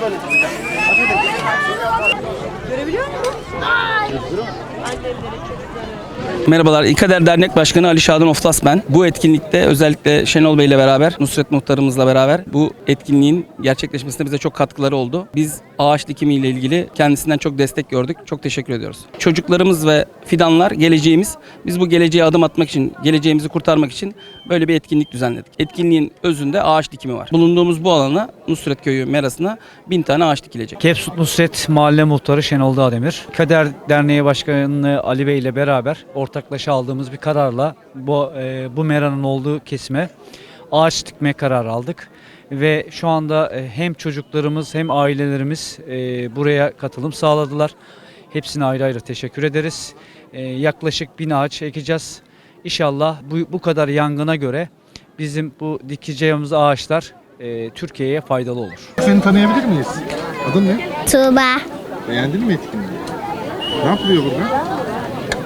Böyle tutacağım. Görebiliyor musun? Hayır. Annemleri, çocukları. Merhabalar, İkader Dernek Başkanı Ali Şadan Oftas ben. Bu etkinlikte özellikle Şenol Bey ile beraber, Nusret Muhtarımızla beraber bu etkinliğin gerçekleşmesinde bize çok katkıları oldu. Biz ağaç dikimi ile ilgili kendisinden çok destek gördük. Çok teşekkür ediyoruz. Çocuklarımız ve fidanlar geleceğimiz. Biz bu geleceğe adım atmak için, geleceğimizi kurtarmak için böyle bir etkinlik düzenledik. Etkinliğin özünde ağaç dikimi var. Bulunduğumuz bu alana Nusret Köyü merasına bin tane ağaç dikilecek. Kepsut Nusret Mahalle Muhtarı Şenol Dağdemir. Kader Derneği Başkanı Ali Bey ile beraber ortaklaşa aldığımız bir kararla bu e, bu meranın olduğu kesime ağaç dikme kararı aldık. Ve şu anda e, hem çocuklarımız hem ailelerimiz e, buraya katılım sağladılar. Hepsine ayrı ayrı teşekkür ederiz. E, yaklaşık bin ağaç ekeceğiz. İnşallah bu, bu kadar yangına göre bizim bu dikeceğimiz ağaçlar e, Türkiye'ye faydalı olur. Seni tanıyabilir miyiz? Adın ne? Tuğba. Beğendin mi etkinliği? Ne yapılıyor burada?